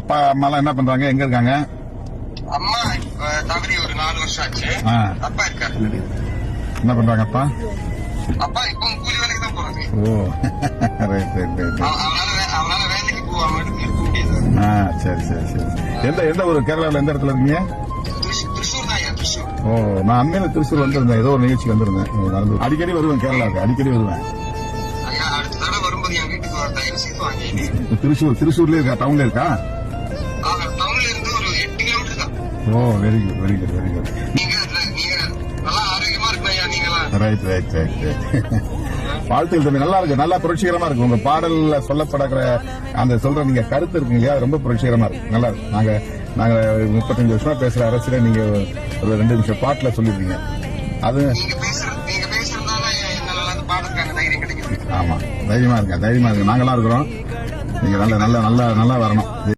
அப்பா அம்மா எல்லாம் என்ன பண்றாங்க? எங்க இருக்காங்க? அம்மா தவறி ஒரு நாலு வருஷம் ஆச்சு. அப்பா இருக்காரு. என்ன பண்றாங்க அப்பா? அப்பா இப்போ கூலி வேலைக்கு தான் போறாரு. ஓ. ரைட் ரைட் ரைட் அவ- அவனால வேலைக்கு இருக்க முடியாது. ஆ சரி சரி சரி. எந்த எந்த ஒரு கேரளாவில் எந்த இடத்துல இருக்கீங்க? ஓ நான் அண்மையில திருச்சூர் வந்திருந்தேன். ஏதோ ஒரு நிகழ்ச்சிக்கு வந்திருந்தேன். அடிக்கடி வருவேன் கேரளாவுக்கு அடிக்கடி வருவேன். திருச்சூர் திருச்சூர்ல இருக்கா? டவுன்ல இருக்கா? ஓ very good very good very good right right right வாழ்த்துக்கள் தம்பி நல்லா இருக்கு நல்லா புரட்சிகரமா இருக்கு. உங்க பாடல்ல சொல்லப்படுகிற அந்த சொல்ற நீங்க கருத்து இருக்கு இல்லையா ரொம்ப புரட்சிகரமா இருக்கு. நல்லா இருக்கு. நாங்க நாங்க முப்பத்தஞ்சு வருஷமா பேசுற அரசியல நீங்க ஒரு ரெண்டு நிமிஷம் பாட்டுல சொல்லிருக்கீங்க. அது ஆமா தைரியமா இருக்க தைரியமா இருக்கு நாங்களாம் இருக்கிறோம். நீங்க நல்ல நல்ல நல்லா நல்லா வரணும்.